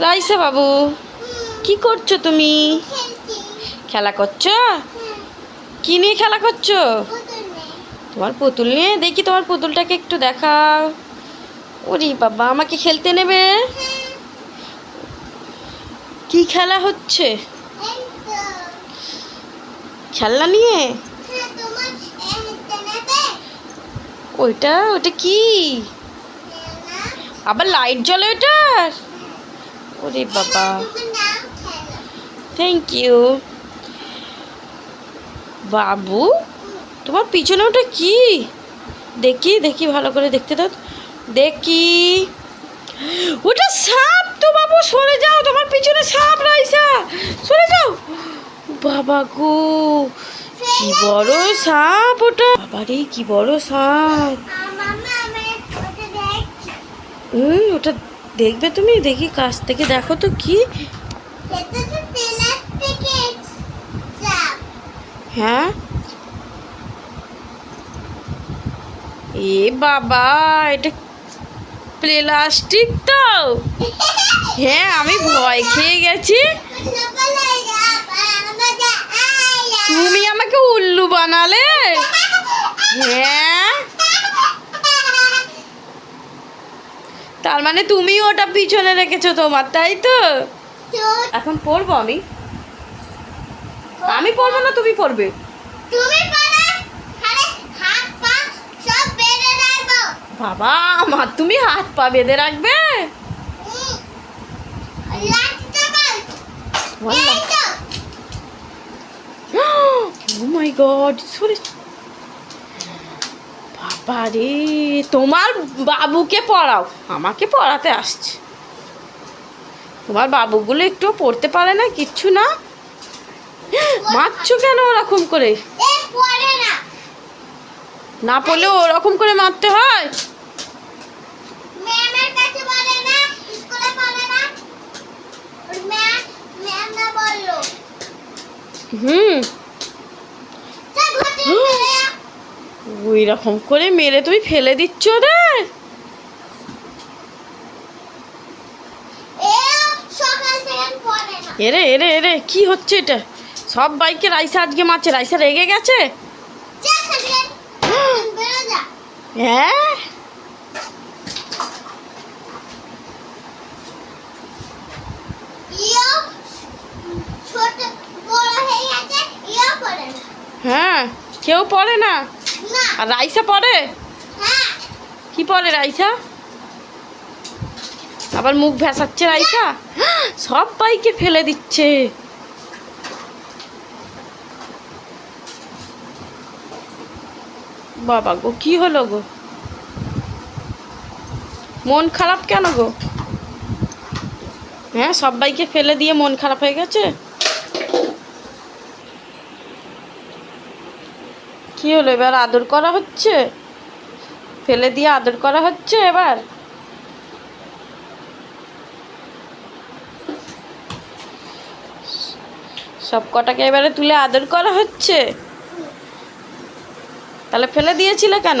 রাইসা বাবু, কি করছ তুমি? খেলা করছ? কি নিয়ে খেলা করছ? তোমার পুতুল নিয়ে? দেখি তোমার পুতুলটাকে একটু দেখাও। ওরে বাবা, আমাকে খেলতে নেবে? কি খেলা হচ্ছে? খেলনা নিয়ে? ওইটা ওটা কি? আবার লাইট জ্বলে ওটার ওরে বাবা। থ্যাংক ইউ বাবু তোমার পিছনে ওটা কি? দেখি দেখি ভালো করে দেখতে দাও। দেখি। ওটা সাপ তো বাবু সরে যাও তোমার পিছনে সাপ রাইসা সরে যাও। বাবা গো কি বড় সাপ ওটা। বাবা রে কি বড় সাপ। হুম ওটা দেখবে তুমি? দেখি কাছ থেকে। দেখো তো কি? হ্যাঁ? এ বাবা এটা প্লাস্টিক তো হ্যাঁ আমি ভয় খেয়ে গেছি। তুমি আমাকে উল্লু বানালে? হ্যাঁ। তার মানে তুমি ওটা পিছনে রেখেছো তোমার তাই তো? এখন পড়ব আমি? আমি পড়ব না তুমি পড়বে? তুমি বাবা আমার তুমি হাত পা বেঁধে রাখবে? তো ও মাই গড সরে বাবা রে তোমার বাবুকে পড়াও। আমাকে পড়াতে আসছে। তোমার বাবুগুলো একটু পড়তে পারে না কিচ্ছু না। মারছো কেন ওরকম করে? না। পড়লে ওরকম করে মারতে হয়? ম্যামের কাছে বলে না স্কুলে পড়ে না ওর ম্যাম ম্যাম না বলল হুম তা ঘটে ফেলে ওই রকম করে মেরে তুমি ফেলে দিচ্ছ না। এরে এরে এরে কি হচ্ছে এটা? সব বাইকে রাইসা আজকে মারছে রাইসা রেগে গেছে? হ্যাঁ? হয়ে কেউ পড়ে না। আর রাইসা পড়ে হ্যাঁ। কি পড়ে রাইসা? আবার মুখ ভেসাচ্ছে রাইসা? সব বাইকে ফেলে দিচ্ছে। বাবা গো কি হলো গো? মন খারাপ কেন গো? হ্যাঁ সবাইকে ফেলে দিয়ে মন খারাপ হয়ে গেছে? কি হলো? এবার আদর করা হচ্ছে? ফেলে দিয়ে আদর করা হচ্ছে এবার? সব কটাকে এবারে তুলে আদর করা হচ্ছে? তাহলে ফেলে দিয়েছিলে কেন?